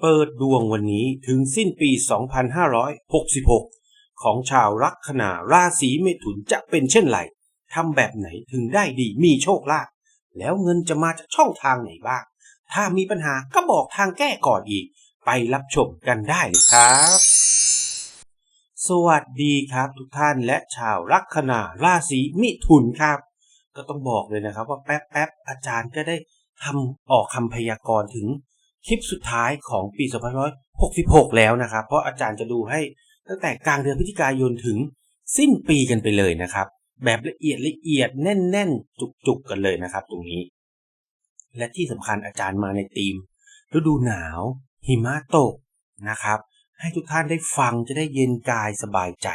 เปิดดวงวันนี้ถึงสิ้นปี 2566 ของชาวลัคนาราศีเมถุนจะเป็นเช่นไรทำแบบไหนถึงได้ดีมีโชคลาภแล้วเงินจะมาจากช่องทางไหนบ้าง ถ้ามีปัญหาก็บอกทางแก้ก่อนอีก ไปรับชมกันได้เลยครับ สวัสดีครับทุกท่านและชาวลัคนาราศีมิถุนครับ ก็ต้องบอกเลยนะครับว่าแป๊บแป๊บๆอาจารย์ก็ได้ทำออกคำพยากรณ์ถึง คลิปสุดท้ายของปี 2566 แล้วนะครับ เพราะอาจารย์จะดูให้ตั้งแต่กลางเดือนพฤศจิกายนถึงสิ้นปีกันไปเลยนะครับ แบบละเอียดละเอียดแน่น ๆ จุกๆกันเลยนะครับ ตรงนี้ และที่สำคัญอาจารย์มาในธีมฤดูหนาว หิมะตกนะครับ ให้ทุกท่านได้ฟังจะได้เย็นกายสบายใจ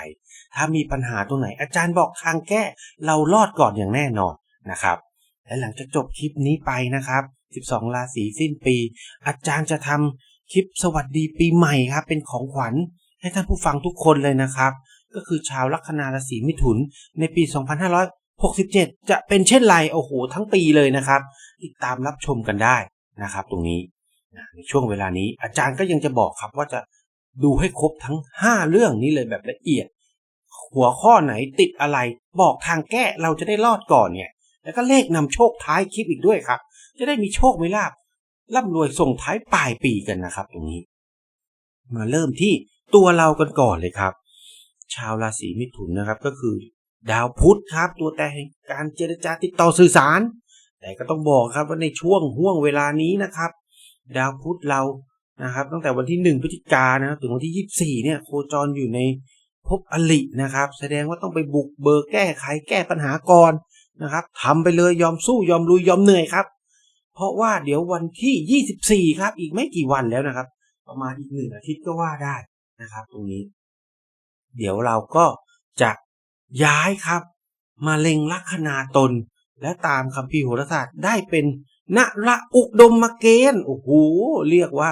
ถ้ามีปัญหาตรงไหน อาจารย์บอกทางแก้เรารอดก่อนอย่างแน่นอนนะครับ และหลังจากจบคลิปนี้ไปนะครับ 12 ราศีสิ้นปี อาจารย์จะทำคลิปสวัสดีปีใหม่ครับ เป็นของขวัญให้ท่านผู้ฟังทุกคนเลยนะครับ ก็คือชาวลัคนาราศีมิถุนในปี 2567 จะเป็นเช่นไรโอ้โหทั้งปีเลยนะครับ ติดตามรับชมกันได้นะครับ ตรงนี้ในช่วงเวลานี้อาจารย์ก็ยังจะบอกครับว่าจะดูให้ครบทั้ง 5 เรื่องนี้เลยแบบละเอียด หัวข้อไหนติดอะไรบอกทางแก้เราจะได้รอดก่อนเนี่ย แล้วก็เลขนำโชคท้ายคลิปอีกด้วยครับ จะได้มีโชคมีลาบร่ำรวยส่งท้ายปลายปีกันนะครับ ตรงนี้ มาเริ่มที่ตัวเรากันก่อนเลยครับ ชาวราศีมิถุนนะครับก็คือ ดาวพุธครับ ตัวแต่แห่งการเจรจาติดต่อสื่อสาร แต่ก็ต้องบอกครับว่าในช่วงห่วงเวลานี้นะครับ ดาวพุธเรานะครับ ตั้งแต่วันที่หนึ่งพฤศจิกายนนะครับถึงวันที่ยี่สิบสี่เนี่ยโคจรอยู่ในภพอลินะครับ แสดงว่าต้องไปบุกเบิกแก้ไขแก้ปัญหาก่อนนะครับทำไปเลยยอมสู้ยอมลุยยอมเหนื่อยครับ เพราะว่าเดี๋ยววันที่ยี่สิบสี่ครับ อีกไม่กี่วันแล้วนะครับ ประมาณอีกหนึ่งอาทิตย์ก็ว่าได้นะครับ ตรงนี้ เดี๋ยวเราก็จะย้ายครับ มาเล็งลัคนาตน และตามคัมภีร์โหราศาสตร์ได้เป็นนระอุดมมเกณฑ์โอ้โหเรียกว่า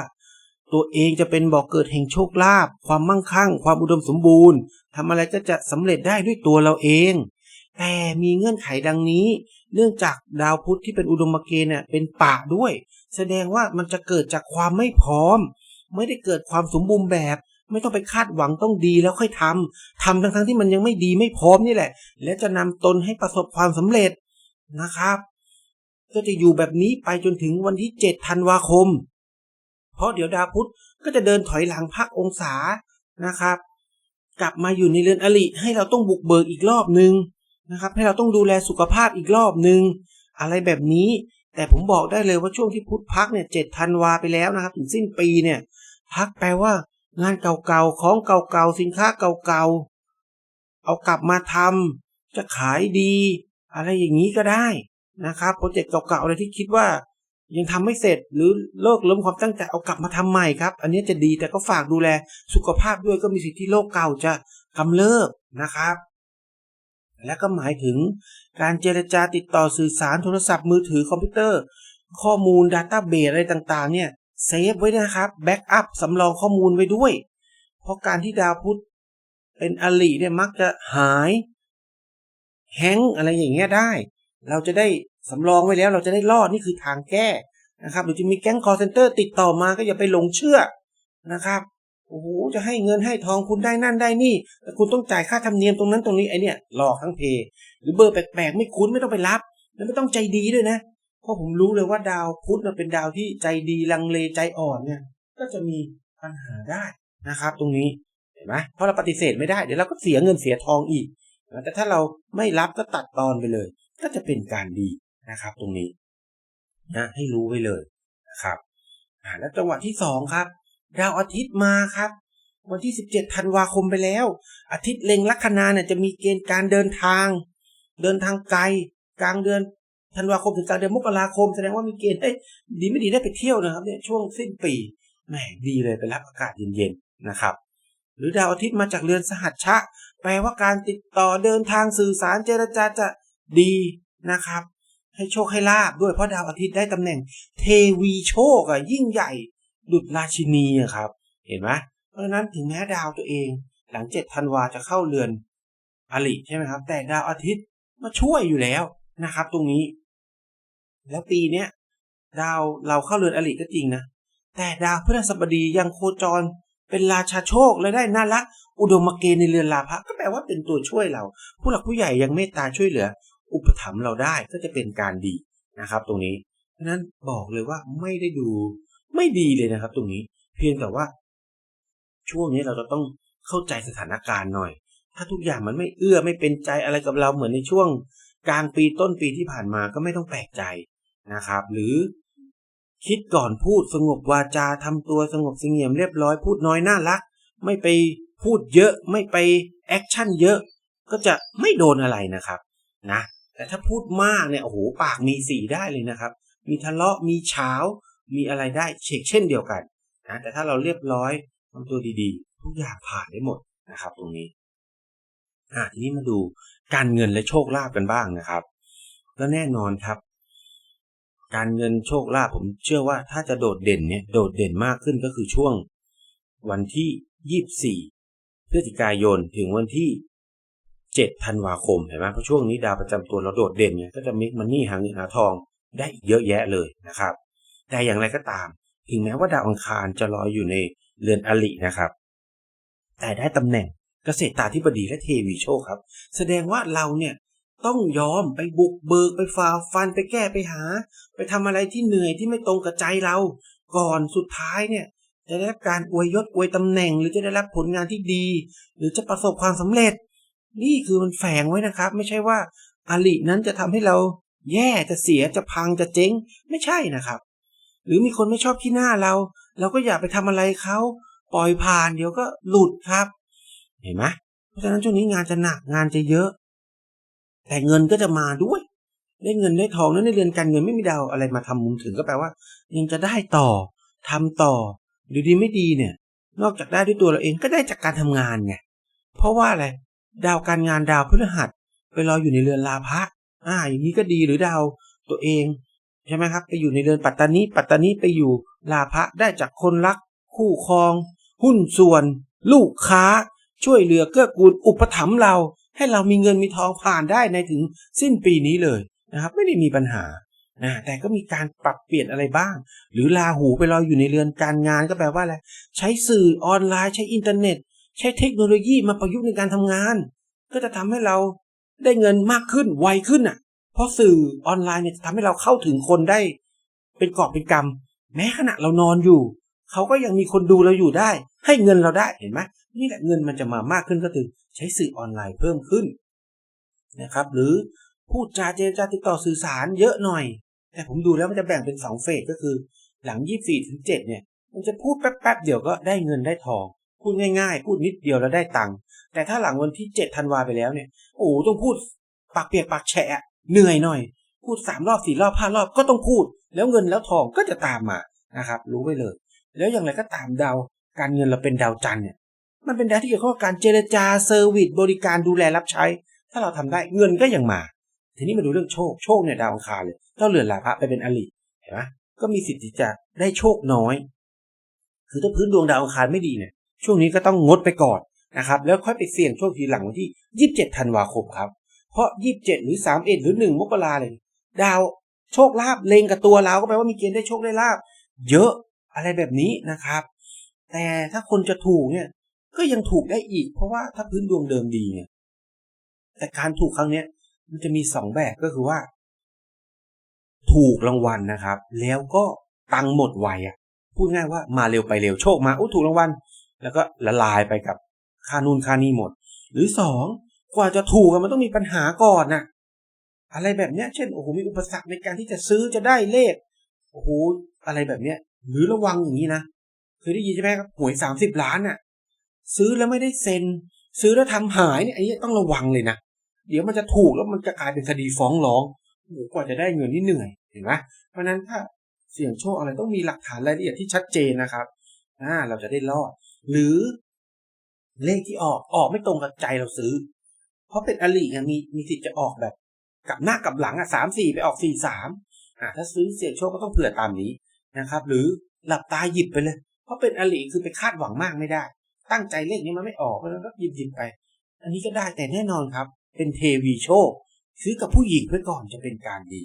ตัวเองจะเป็นบ่อกเกิดแห่งโชคลาภความมั่งคั่ง ความอุดมสมบูรณ์ทำอะไรก็จะสำเร็จได้ด้วยตัวเราเอง แต่มีเงื่อนไขดังนี้ เนื่องจากดาวพุธที่เป็นอุดมเกณฑ์เนี่ยเป็นปะด้วย แสดงว่ามันจะเกิดจากความไม่พร้อม ไม่ได้เกิดความสมบูรณ์แบบ ไม่ต้องไปคาดหวังต้องดีแล้วค่อยทำทำทั้งทั้งๆที่มันยังไม่ดีไม่พร้อมนี่แหละ และจะนำตนให้ประสบความสำเร็จนะครับ ก็จะอยู่แบบนี้ไปจนถึงวันที่7ธันวาคม เพราะเดี๋ยวดาวพุธก็จะเดินถอยหลังพักองศานะครับ กลับมาอยู่ในเรือนอริให้เราต้องบุกเบิกอีกรอบหนึ่ง นะครับ ให้เราต้องดูแลสุขภาพอีกรอบหนึ่งอะไรแบบนี้ แต่ผมบอกได้เลยว่าช่วงที่พุทธพักเนี่ยเจ็ดธันวาไปแล้วนะครับ ถึงสิ้นปีเนี่ยพักแปลว่างานเก่าๆของเก่าๆสินค้าเก่าๆเอากลับมาทำจะขายดี อะไรอย่างนี้ก็ได้นะครับโปรเจกต์เก่าๆอะไรที่คิดว่ายังทำไม่เสร็จหรือเลิกล้มความตั้งใจเอากลับมาทำใหม่ครับ อันนี้จะดีแต่ก็ฝากดูแลสุขภาพด้วยก็มีสิทธิ์ที่โรคเก่าจะกำเริบนะครับ และก็หมายถึงการเจรจาติดต่อสื่อสารโทรศัพท์มือถือคอมพิวเตอร์ ข้อมูล Database อะไรต่างๆ เนี่ยเซฟไว้นะครับแบ็กอัพสำรองข้อมูลไว้ด้วย เพราะการที่ดาวพุธเป็นอลิเนี่ยมักจะหายแฮงก์อะไรอย่างเงี้ยได้ เราจะได้สำรองไว้แล้วเราจะได้รอดนี่คือทางแก้นะครับหรือจะมีแก๊งคอร์เซนเตอร์ติดต่อมาก็อย่าไปหลงเชื่อนะครับ โอ้โหจะให้เงินให้ทองคุณได้นั่นได้นี่แต่คุณต้องจ่ายค่าธรรมเนียมตรงนั้นตรงนี้ไอเนี่ยหลอกทั้งเพหรือเบอร์แปลกๆไม่คุ้นไม่ต้องไปรับ แล้วไม่ต้องใจดีด้วยนะเพราะผมรู้เลยว่าดาวพุธเป็นดาวที่ใจดีลังเลใจอ่อนเนี่ยก็จะมีปัญหาได้นะครับ ตรงนี้เห็นไหมเพราะเราปฏิเสธไม่ได้เดี๋ยวเราก็เสียเงินเสียทองอีกแต่ถ้าเราไม่รับก็ตัดตอนไปเลย ก็จะเป็นการดีนะครับ ตรงนี้นะให้รู้ไว้เลยนะครับ อ่า แล้วจังหวะที่สองครับ ดาวอาทิตย์มาครับ วันที่ 17ธันวาคมไปแล้ว อาทิตย์เล็งลัคนาเนี่ยจะมีเกณฑ์การเดินทาง เดินทางไกล กลางเดือนธันวาคมถึงกลางเดือนมกราคมแสดงว่ามีเกณฑ์ได้ดีไม่ดีได้ไปเที่ยวนะครับเนี่ยช่วงสิ้นปีแหมดีเลยไปรับอากาศเย็นๆนะครับ หรือดาวอาทิตย์มาจากเรือนสหัชชะ แปลว่าการติดต่อเดินทางสื่อสารเจรจาจะดีนะครับ ให้โชคให้ลาบด้วยเพราะดาวอาทิตย์ได้ตำแหน่งเทวีโชคอะยิ่งใหญ่ ดุจราชินีอะครับ เห็นไหมเพราะฉะนั้นถึงแม้ดาวตัวเอง หลังเจ็ดธันวาจะเข้าเรือนอลิใช่ไหมครับ แต่ดาวอาทิตย์มาช่วยอยู่แล้วนะครับ ตรงนี้ แล้วปีเนี้ยดาวเราเข้าเรือนอลิก็จริงนะแต่ดาวพฤหัสบดียังโคจรเป็นราชาโชคและได้น่ารัก อุดมเกณฑ์ในเรือนลาภะก็แปลว่าเป็นตัวช่วยเรา ผู้หลักผู้ใหญ่ยังเมตตาช่วยเหลือ อุปถัมภ์เราได้ก็จะเป็นการดีนะครับ ตรงนี้เพราะนั้นบอกเลยว่าไม่ได้ดู ไม่ดีเลยนะครับ ตรงนี้ เพียงแต่ว่า ช่วงนี้เราจะต้องเข้าใจสถานการณ์หน่อย ถ้าทุกอย่างมันไม่เอื้อไม่เป็นใจอะไรกับเราเหมือนในช่วง กลางปีต้นปีที่ผ่านมาก็ไม่ต้องแปลกใจนะครับ หรือคิดก่อนพูดสงบวาจาทำตัวสงบเสงี่ยมเรียบร้อยพูดน้อยน่ารัก ไม่ไปพูดเยอะไม่ไปแอคชั่นเยอะ ก็จะไม่โดนอะไรนะครับนะแต่ถ้าพูดมากเนี่ยโอ้โหปากมีสีได้เลยนะครับ มีทะเลาะมีเช้า มีอะไรได้เชกเช่นเดียวกันนะแต่ถ้าเราเรียบร้อยทำตัวดีๆ ทุกอย่างผ่านได้หมดนะครับ ตรงนี้อะทีนี้มาดูการเงินและโชคลาภกันบ้างนะครับ ก็แน่นอนครับ การเงินโชคลาภผมเชื่อว่าถ้าจะโดดเด่นเนี่ยโดดเด่นมากขึ้นก็คือช่วงวันที่ยี่สี่พฤศจิกายนถึงวันที่เจ็ดธันวาคมเห็นไหมเพราะช่วงนี้ดาวประจำตัวเราโดดเด่นเนี่ยก็จะมิกมันนี่หาเงินหาทองได้อีกเยอะแยะเลยนะครับ แต่อย่างไรก็ตาม ถึงแม้ว่าดาวอังคารจะลอยอยู่ในเรือนอลินะครับ แต่ได้ตำแหน่งเกษตราธิบดีและเทวีโชคครับ แสดงว่าเราเนี่ยต้องยอมไปบุกเบิกไปฝ่าฟันไปแก้ไปหา ไปทำอะไรที่เหนื่อยที่ไม่ตรงกับใจเรา ก่อนสุดท้ายเนี่ย จะได้รับการอวยยศอวยตำแหน่ง หรือจะได้รับผลงานที่ดี หรือจะประสบความสำเร็จ นี่คือมันแฝงไว้นะครับ ไม่ใช่ว่าอลินั้นจะทำให้เราแย่จะเสียจะพังจะเจ๊งไม่ใช่นะครับ หรือมีคนไม่ชอบที่หน้าเรา เราก็อย่าไปทำอะไรเขาปล่อยผ่านเดี๋ยวก็หลุดครับ เห็นไหมเพราะฉะนั้นช่วงนี้งานจะหนักงานจะเยอะ แต่เงินก็จะมาด้วย ได้เงินได้ทองแล้วในเรือนการเงินไม่มีดาวอะไรมาทำมุมถึงก็แปลว่า ยังจะได้ต่อทำต่อหรือดีไม่ดีเนี่ย นอกจากได้ด้วยตัวเราเองก็ได้จากการทำงานไงเพราะว่าอะไรดาวการงานดาวพฤหัสไปรออยู่ในเรือนลาภะอ่าอย่างนี้ก็ดีหรือดาวตัวเอง ใช่ไหมครับ ไปอยู่ในเรือนปัตตานีปัตตานีไปอยู่ลาภะได้จากคนรัก คู่ครอง หุ้นส่วน ลูกค้า ช่วยเหลือเกื้อกูลอุปถัมภ์เรา ให้เรามีเงินมีทองผ่านได้ในถึงสิ้นปีนี้เลยนะครับ ไม่ได้มีปัญหานะแต่ก็มีการปรับเปลี่ยนอะไรบ้าง หรือลาหูไปรออยู่ในเรือนการงานก็แปลว่าอะไรใช้สื่อออนไลน์ใช้อินเทอร์เน็ต ใช้เทคโนโลยีมาประยุกต์ในการทำงาน ก็จะทำให้เราได้เงินมากขึ้นไวขึ้นอะ ราะสื่อออนไลน์เนี่ยจะทำให้เราเข้าถึงคนได้ เป็นกอบเป็นกำแม้ขณะเรานอนอยู่เขาก็ยังมีคนดูเราอยู่ได้ ให้เงินเราได้เห็นไหมนี่แหละเงินมันจะมามากขึ้นก็คือใช้สื่อออนไลน์เพิ่มขึ้นนะครับ หรือพูดจาเจรจาติดต่อสื่อสารเยอะหน่อย แต่ผมดูแล้วมันจะแบ่งเป็นสองเฟสก็คือ หลังยี่สี่ถึงเจ็ดเนี่ย มันจะพูดแป๊บๆเดี๋ยวก็ได้เงินได้ทองพูดง่ายๆ พูดนิดเดียวแล้วได้ตังค์แต่ถ้าหลังวันที่เจ็ดธันวาไปแล้วเนี่ยโอ้ต้องพูดปากเปียกปากแฉะ เหนื่อยหน่อย พูดสามรอบสี่รอบห้ารอบก็ต้องพูด แล้วเงินแล้วทองก็จะตามมานะครับ รู้ไว้เลย แล้วอย่างไรก็ตามดาวการเงินเราเป็นดาวจันเนี่ยมันเป็นดาวที่เกี่ยวข้องกับการเจรจาเซอร์วิสบริการดูแลรับใช้ ถ้าเราทำได้เงินก็ยังมา ทีนี้มาดูเรื่องโชคโชคเนี่ยดาวอังคารเลยถ้าเรือนลาภะไปเป็นอลิเห็นไหมก็มีสิทธิ์ที่จะได้โชคน้อย คือถ้าพื้นดวงดาวอังคารไม่ดีเนี่ยช่วงนี้ก็ต้องงดไปก่อนนะครับแล้วค่อยไปเสี่ยงโชคทีหลังวันที่ 27 ธันวาคมครับ ราะ27หรือ31หรือ1มกราเลยดาวโชคลาภเลงกับตัวเราก็แปลว่ามีเกณฑ์ได้โชคได้ลาภเยอะอะไรแบบนี้นะครับ แต่ถ้าคนจะถูกเนี่ย ก็ยังถูกได้อีก เพราะว่าถ้าพื้นดวงเดิมดีเนี่ยแต่การถูกครั้งเนี้ย มันจะมีสองแบบก็คือว่า ถูกรางวัลนะครับ แล้วก็ตังหมดไวอะพูดง่ายว่ามาเร็วไปเร็วโชคมาอุ้ถูกรางวัลแล้วก็ละลายไปกับค่านู่นค่านี่หมด หรือสอง กว่าจะถูกมันต้องมีปัญหาก่อนนะอะไรแบบเนี้ย เช่นโอ้โหมีอุปสรรคในการที่จะซื้อจะได้เลขโอ้โหอะไรแบบเนี้ย หรือระวังอย่างนี้นะเคยได้ยินใช่ไหมครับหวยสามสิบล้านน่ะ ซื้อแล้วไม่ได้เซ็น ซื้อแล้วทำหายเนี่ยไอันนี้ต้องระวังเลยนะเดี๋ยวมันจะถูกแล้วมันจะกลายเป็นคดีฟ้องร้องโอ้โหกว่าจะได้เงินนี่เหนื่อยเห็นไหมเพราะนั้นถ้าเสี่ยงโชคอะไรต้องมีหลักฐานรายละเอียดที่ชัดเจนนะครับอ่าเราจะได้รอด หรือเลขที่ออกออกไม่ตรงกับใจเราซื้อ เพราะเป็นอลีมีมีสิทธิ์จะออกแบบกลับหน้ากลับหลังอะสามสี่ไปออกสี่สามอ่าถ้าซื้อเสี่ยงโชคก็ต้องเผื่อตามนี้นะครับ หรือหลับตาหยิบไปเลย เพราะเป็นอลีคือไปคาดหวังมากไม่ได้ ตั้งใจเลขนี้มันไม่ออกเพราะนั้นก็หยิบหยิบไป อันนี้ก็ได้แต่แน่นอนครับ เป็นเทวีโชค ซื้อกับผู้หญิงไว้ก่อนจะเป็นการดี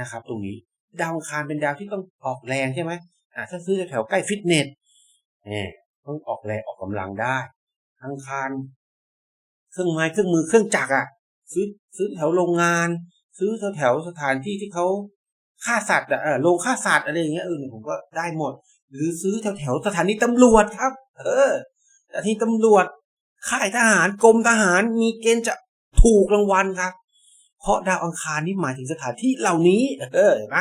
นะครับ ตรงนี้ดาวคารเป็นดาวที่ต้องออกแรงใช่ไหมอ่าถ้าซื้อแถวใกล้ฟิตเนสเนี่ยต้องออกแรงออกกำลังได้อังคาร เครื่องไม้เครื่องมือเครื่องจักรอะ ซื้อซื้อแถวโรงงาน ซื้อแถวแถวสถานที่ที่เขาฆ่าสัตว์อะโรงฆ่าสัตว์อะไรอย่างเงี้ยเออผมก็ได้หมด หรือซื้อแถวแถวสถานีตำรวจครับ เออสถานีตำรวจค่ายทหารกรมทหารมีเกณฑ์จะถูกรางวัลครับ เพราะดาวอังคารนี่หมายถึงสถานที่เหล่านี้ เออเห็นไหม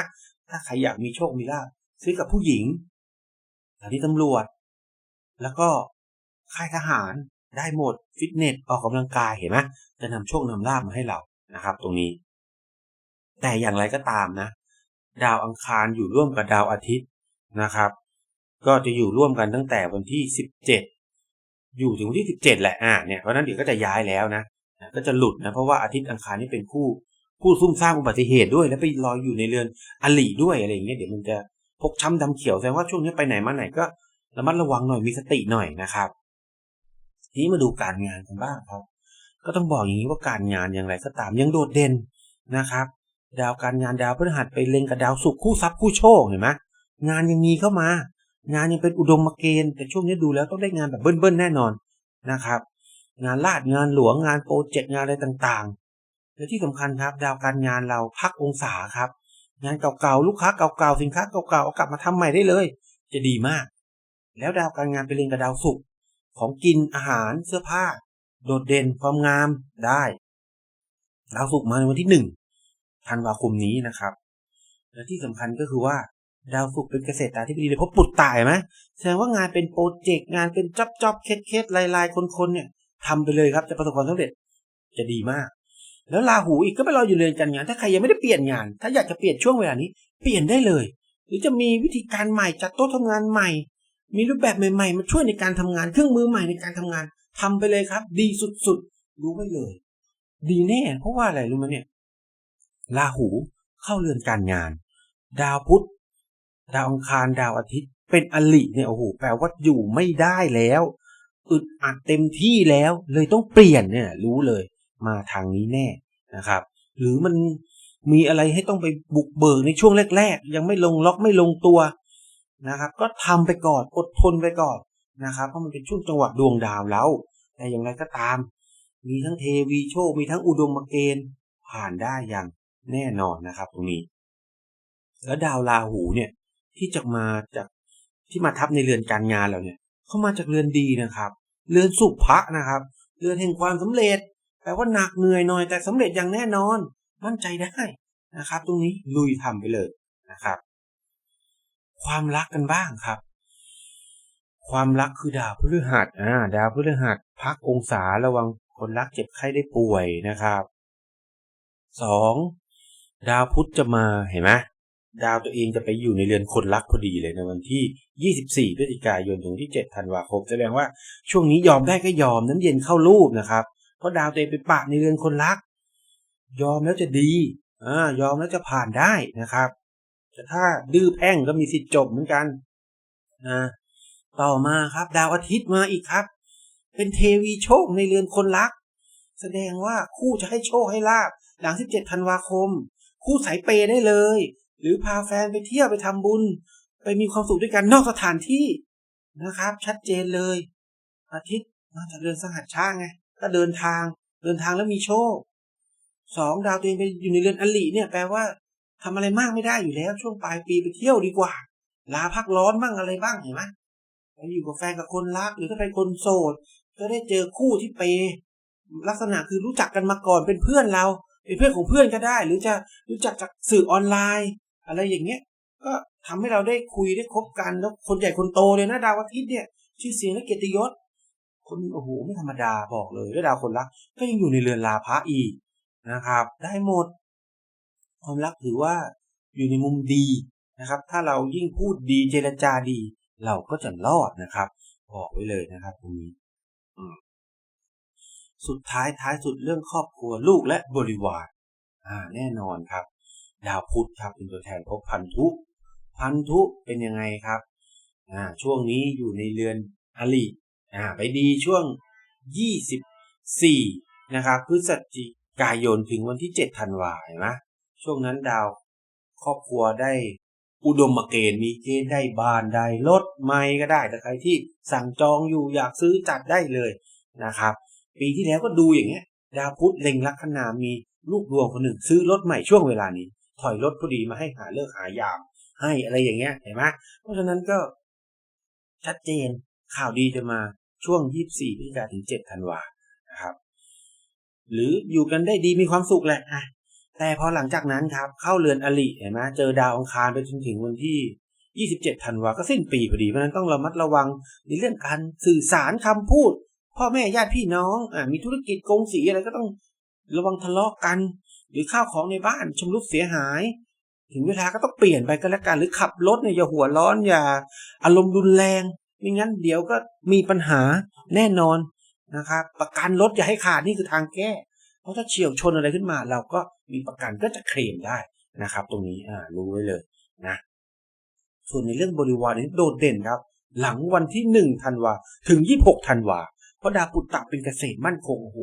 ถ้าใครอยากมีโชคมีลาภซื้อกับผู้หญิงสถานีตำรวจ แล้วก็ค่ายทหาร ได้หมดฟิตเนสออกกำลังกายเห็นไหมจะนำโชคนำลาภมาให้เรานะครับ ตรงนี้ แต่อย่างไรก็ตามนะ ดาวอังคารอยู่ร่วมกับดาวอาทิตย์นะครับ ก็จะอยู่ร่วมกันตั้งแต่วันที่สิบเจ็ดอยู่ถึงวันที่สิบเจ็ดแหละอ่าเนี่ยเพราะนั้นเดี๋ยวก็จะย้ายแล้วนะก็จะหลุดนะเพราะว่าอาทิตย์อังคารนี่เป็นคู่ผู้ซุ่มสร้างอุบัติเหตุด้วย แล้วไปลอยอยู่ในเรือนอลีด้วยอะไรอย่างเงี้ยเดี๋ยวมันจะพกช้ำดำเขียวแสดงว่าช่วงนี้ไปไหนมาไหนก็ระมัดระวังหน่อยมีสติหน่อยนะครับ ทีนี้มาดูการงานกันบ้างครับ ก็ต้องบอกอย่างนี้ว่าการงานอย่างไรก็ตามยังโดดเด่นนะครับ ดาวการงานดาวพฤหัสไปเล็งกับดาวศุกร์คู่ทรัพย์คู่โชคเห็นไหมงานยังมีเข้ามา งานยังเป็นอุดมมาเกณฑ์แต่ช่วงนี้ดูแล้วต้องได้งานแบบเบิ้ลๆแน่นอนนะครับ งานลาดงานหลวงงานโปรเจกต์งานอะไรต่างๆ และที่สำคัญครับ ดาวการงานเราพักองศาครับ งานเก่าๆลูกค้าเก่าๆสินค้าเก่าๆเอากลับมาทำใหม่ได้เลย จะดีมาก แล้วดาวการงานไปเล็งกับดาวศุกร์ ของกินอาหารเสื้อผ้า โดดเด่นความงามได้ดาวศุกร์มาในวันที่หนึ่งธันวาคมนี้นะครับ และที่สำคัญก็คือว่าดาวศุกร์เป็นเกษตราธิบดีเลยพราะปุดตายไหมแสดงว่างานเป็นโปรเจกต์งานเป็นจ็อบจ็อบเคสเคสลายลายคนคนๆเนี่ยทำไปเลยครับจะประสบความสำเร็จจะดีมาก แล้วราหูอีกก็ไปรออยู่เรือนการงาน ถ้าใครยังไม่ได้เปลี่ยนงาน ถ้าอยากจะเปลี่ยนช่วงเวลานี้ เปลี่ยนได้เลย หรือจะมีวิธีการใหม่จัดโต๊ะทำงานใหม่ มีรูปแบบใหม่ๆ มาช่วยในการทำงานเครื่องมือใหม่ในการทำงานทำไปเลยครับ ดีสุดๆ รู้ไว้เลย ดีแน่ เพราะว่าอะไรรู้ไหมเนี่ยราหูเข้าเรือนการงาน ดาวพุธดาวอังคารดาวอาทิตย์ เป็นอลิเนี่ยโอ้โหแปลว่าอยู่ไม่ได้แล้วอึดอัดเต็มที่แล้วเลยต้องเปลี่ยนเนี่ยรู้เลย มาทางนี้แน่นะครับ หรือมันมีอะไรให้ต้องไปบุกเบิกในช่วงแรก ๆ ยังไม่ลงล็อกไม่ลงตัว นะครับ ก็ทำไปก่อนอดทนไปก่อนนะครับเพราะมันเป็นช่วงจังหวะดวงดาวแล้ว แต่อย่างไรก็ตาม มีทั้งเทวีโชค มีทั้งอุดมเกณฑ์ผ่านได้อย่างแน่นอนนะครับตรงนี้ แล้วดาวราหูเนี่ยที่จะมาจากที่มาทับในเรือนการงานเราเนี่ยเข้ามาจากเรือนดีนะครับ เรือนสุภะนะครับ เรือนแห่งความสำเร็จแปลว่าหนักเหนื่อยหน่อยแต่สำเร็จอย่างแน่นอน มั่นใจได้นะครับ ตรงนี้ลุยทำไปเลยนะครับ ความรักกันบ้างครับ ความรักคือดาวพฤหัสอ่าดาวพฤหัสพักองศาระวังคนรักเจ็บไข้ได้ป่วยนะครับสองดาวพุธจะมาเห็นไหมดาวตัวเองจะไปอยู่ในเรือนคนรักพอดีเลยในวันที่ 24พฤศจิกายนถึงที่7ธันวาคมแสดงว่าช่วงนี้ยอมได้ก็ยอมน้ำเย็นเข้ารูปนะครับ เพราะดาวตัวเองไปปะในเรือนคนรัก ยอมแล้วจะดีอ่ายอมแล้วจะผ่านได้นะครับ แต่ถ้าดื้อแพ่งก็มีสิทธิ์จบเหมือนกันนะต่อมาครับ ดาวอาทิตย์มาอีกครับ เป็นเทวีโชคในเรือนคนรัก แสดงว่าคู่จะให้โชคให้ลาบ หลัง 17ธันวาคม คู่สายเปย์ได้เลย หรือพาแฟนไปเที่ยวไปทำบุญ ไปมีความสุขด้วยกันนอกสถานที่นะครับ ชัดเจนเลย อาทิตย์มาจากเรือนสหัสช้างไงก็เดินทางเดินทางแล้วมีโชคสองดาวตัวเองไปอยู่ในเรือนอลิเนี่ยแปลว่า ทำอะไรมากไม่ได้อยู่แล้ว ช่วงปลายปีไปเที่ยวดีกว่า ลาพักร้อนบ้างอะไรบ้างเห็นไหมไปอยู่กับแฟนกับคนรักหรือถ้าเป็นคนโสด ก็ได้เจอคู่ที่เป ลักษณะคือรู้จักกันมาก่อนเป็นเพื่อนเรา เป็นเพื่อนของเพื่อนก็ได้ หรือจะรู้จักจากสื่อออนไลน์ อะไรอย่างเงี้ย ก็ทำให้เราได้คุยได้คบกันแล้วคนใหญ่คนโตเลยนะดาวอาทิตย์เนี่ย ชื่อเสียงและเกียรติยศคนโอ้โหไม่ธรรมดาบอกเลยแล้วดาวคนรัก ก็ยังอยู่ในเรือนลาพระอีกนะครับ ได้หมด ความรักถือว่าอยู่ในมุมดีนะครับ ถ้าเรายิ่งพูดดีเจรจาดี เราก็จะรอดนะครับ บอกไว้เลยนะครับตรงนี้สุดท้ายท้ายสุดเรื่องครอบครัวลูกและบริวารอ่าแน่นอนครับ ดาวพุธครับเป็นตัวแทนพบพันธุ พันธุเป็นยังไงครับอ่าช่วงนี้อยู่ในเรือนอลิอ่าไปดีช่วง 24 นะครับพฤศจิกายนถึงวันที่ 7 ธันวาเห็นไหม ช่วงนั้นดาว ครอบครัวได้อุดมเกณฑ์มีเกณฑ์ได้บ้านได้รถไม่ก็ได้แต่ใครที่สั่งจองอยู่อยากซื้อจัดได้เลยนะครับ ปีที่แล้วก็ดูอย่างเงี้ย ดาวพุธเล็งลัคนามีลูกดวงคนหนึ่งซื้อรถใหม่ช่วงเวลานี้ ถอยรถพอดีมาให้หาเลิกหายาม ให้อะไรอย่างเงี้ยเห็นไหมเพราะฉะนั้นก็ ชัดเจนข่าวดีจะมาช่วง 24พฤศจิกายนถึง 7 ธันวานะครับ หรืออยู่กันได้ดีมีความสุขแหละอะ แต่พอหลังจากนั้นครับ เข้าเรือนอลิเห็นไหมเจอดาวอังคารไปจนถึงวันที่ 27ธันวาก็สิ้นปีพอดีเพราะนั้นต้องระมัดระวังในเรื่องการสื่อสารคำพูด พ่อแม่ญาติพี่น้องอ่ามีธุรกิจกงสีอะไรก็ต้องระวังทะเลาะกัน หรือข้าวของในบ้านชำรุดเสียหาย ถึงเวลาก็ต้องเปลี่ยนไปก็แล้วกันหรือขับรถเนี่ยอย่าหัวร้อนอย่า อารมณ์รุนแรงไม่งั้นเดี๋ยวก็มีปัญหาแน่นอนนะครับ ประกันรถอย่าให้ขาดนี่คือทางแก้ เพราะถ้าเฉียวชนอะไรขึ้นมา เราก็ มีประกันก็จะเคลมได้นะครับ ตรงนี้รู้ไว้เลยนะส่วนในเรื่องบริวารนี้โดดเด่นครับ หลังวันที่หนึ่งธันวาถึงยี่หกธันวาเพราะดาวปุตตะเป็นเกษตรมั่นคงโอ้โห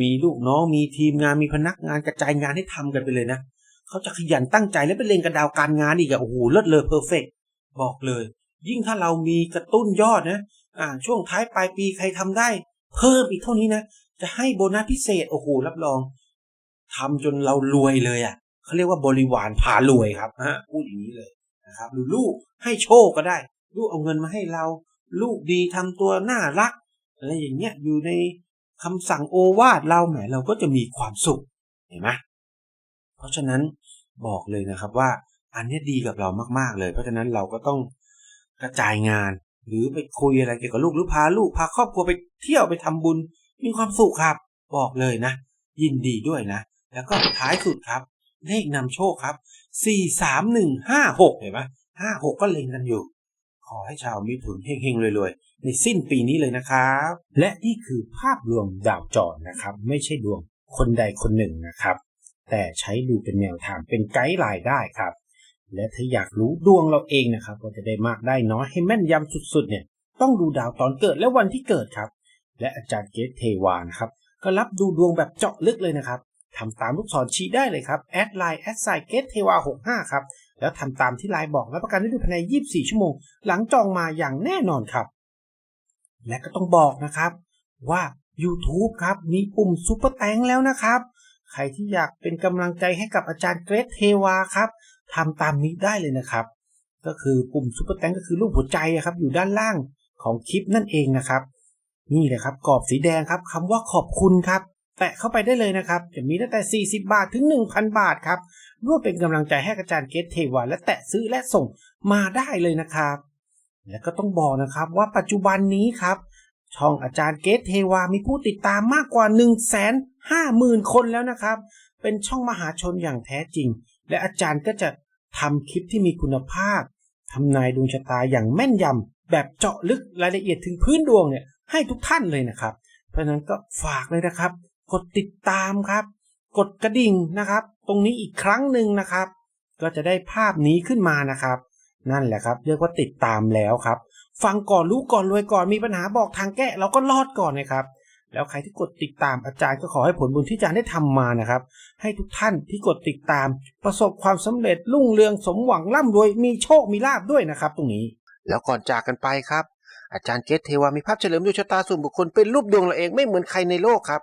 มีลูกน้องมีทีมงานมีพนักงานกระจายงานให้ทำกันไปเลยนะเขาจะขยันตั้งใจและไปเลงกับดาวการงานอีกอะโอ้โหเลิศเลอเพอร์เฟกบอกเลย ยิ่งถ้าเรามีกระตุ้นยอดนะอ่าช่วงท้ายปลายปีใครทำได้ เพิ่มอีกเท่านี้นะจะให้โบนัสพิเศษโอ้โหรับรอง ทำจนเรารวยเลยอะเขาเรียกว่าบริวารพารวยครับฮะพูดอย่างนี้เลยนะครับหรือลูกให้โชคก็ได้ ลูกเอาเงินมาให้เรา ลูกดีทำตัวน่ารักอะไรอย่างเงี้ยอยู่ในคำสั่งโอวาทเราแหมเราก็จะมีความสุขเห็นไหมเพราะฉะนั้นบอกเลยนะครับว่าอันนี้ดีกับเรามากๆเลย เพราะฉะนั้นเราก็ต้องกระจายงาน หรือไปคุยอะไรเกี่ยวกับลูกหรือพาลูกพาครอบครัวไปเที่ยวไปทำบุญมีความสุขครับ บอกเลยนะ ยินดีด้วยนะ แล้วก็ท้ายสุดครับ เลขนำโชคครับสี่สามหนึ่งห้าหกเห็นไหมห้าหกก็เล็งกันอยู่ ขอให้ชาวมิถุนเฮงๆรวยๆ ในสิ้นปีนี้เลยนะครับ และนี่คือภาพรวมดาวจรนะครับ ไม่ใช่ดวงคนใดคนหนึ่งนะครับ แต่ใช้ดูเป็นแนวทางเป็นไกด์ไลน์ได้ครับ และถ้าอยากรู้ดวงเราเองนะครับว่าจะได้มากได้น้อยให้แม่นยำสุดๆเนี่ยต้องดูดาวตอนเกิดและวันที่เกิดครับ และอาจารย์เกตเทวานครับก็รับดูดวงแบบเจาะลึกเลยนะครับ ทำตามลูกศรชี้ได้เลยครับแอดไลน์แอดไซเกตเทวา65 ครับ แล้วทำตามที่ไลน์บอกรับประกันได้ด้วยภายใน 24 ชั่วโมง หลังจองมาอย่างแน่นอนครับ และก็ต้องบอกนะครับว่า YouTube ครับ มีปุ่มซุปเปอร์แตงแล้วนะครับ ใครที่อยากเป็นกำลังใจให้กับอาจารย์เกรทเทวาครับทำตามนี้ได้เลยนะครับ ก็คือปุ่มซุปเปอร์แตงก็คือรูปหัวใจครับ อยู่ด้านล่างของคลิปนั่นเองนะครับ นี่แหละครับกรอบสีแดงครับคำว่าขอบคุณครับ แตะเข้าไปได้เลยนะครับ จะมีตั้งแต่ 40 บาทถึง 1,000 บาทครับร่วมเป็นกำลังใจให้อาจารย์เกตเทวาและแตะซื้อและส่งมาได้เลยนะครับ และก็ต้องบอกนะครับว่าปัจจุบันนี้ครับ ช่องอาจารย์เกตเทวามีผู้ติดตามมากกว่า 1 5 0 0 0 0 คนแล้วนะครับ เป็นช่องมหาชนอย่างแท้จริง และอาจารย์ก็จะทำคลิปที่มีคุณภาพทำนายดวงชะตาอย่างแม่นยำแบบเจาะลึกรายละเอียดถึงพื้นดวงเนี่ยให้ทุกท่านเลยนะครับ เพราะฉะนั้นก็ฝากเลยนะครับ กดติดตามครับ กดกระดิ่งนะครับ ตรงนี้อีกครั้งหนึ่งนะครับ ก็จะได้ภาพนี้ขึ้นมานะครับ นั่นแหละครับ เรียกว่าติดตามแล้วครับ ฟังก่อนรู้ก่อนรวยก่อนมีปัญหาบอกทางแก้เราก็รอดก่อนนะครับ แล้วใครที่กดติดตามอาจารย์ก็ขอให้ผลบุญที่อาจารย์ได้ทำมานะครับ ให้ทุกท่านที่กดติดตาม ประสบความสำเร็จรุ่งเรืองสมหวังร่ำรวยมีโชคมีลาภด้วยนะครับ ตรงนี้ แล้วก่อนจากกันไปครับอาจารย์เกตเทวามีภาพเฉลิมดวงชะตาส่วนบุคคลเป็นรูปดวงเราเองไม่เหมือนใครในโลกครับ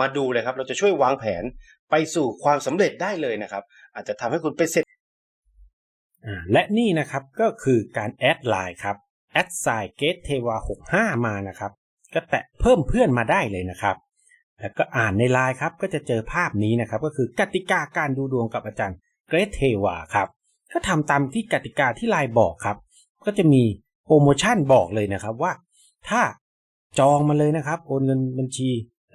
มาดูเลยครับ เราจะช่วยวางแผนไปสู่ความสำเร็จได้เลยนะครับ อาจจะทำให้คุณไปเสร็จและนี่นะครับก็คือการแอดไลน์ครับแอดไซเกตเทวา65 มานะครับ ก็แตะเพิ่มเพื่อนมาได้เลยนะครับ แล้วก็อ่านในไลน์ครับก็จะเจอภาพนี้นะครับ ก็คือกติกาการดูดวงกับอาจารย์เกรทเทวาครับก็ทำตามที่กติกาที่ไลน์บอกครับ ก็จะมีโปรโมชั่นบอกเลยนะครับว่า ถ้าจองมาเลยนะครับ โอนเงินบัญชี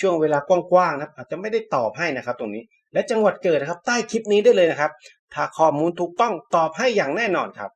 ช่วงเวลากว้างๆนะครับ อาจจะไม่ได้ตอบให้นะครับ ตรงนี้ และจังหวัดเกิดนะครับ ใต้คลิปนี้ได้เลยนะครับ ถ้าข้อมูลถูกต้องตอบให้อย่างแน่นอนครับ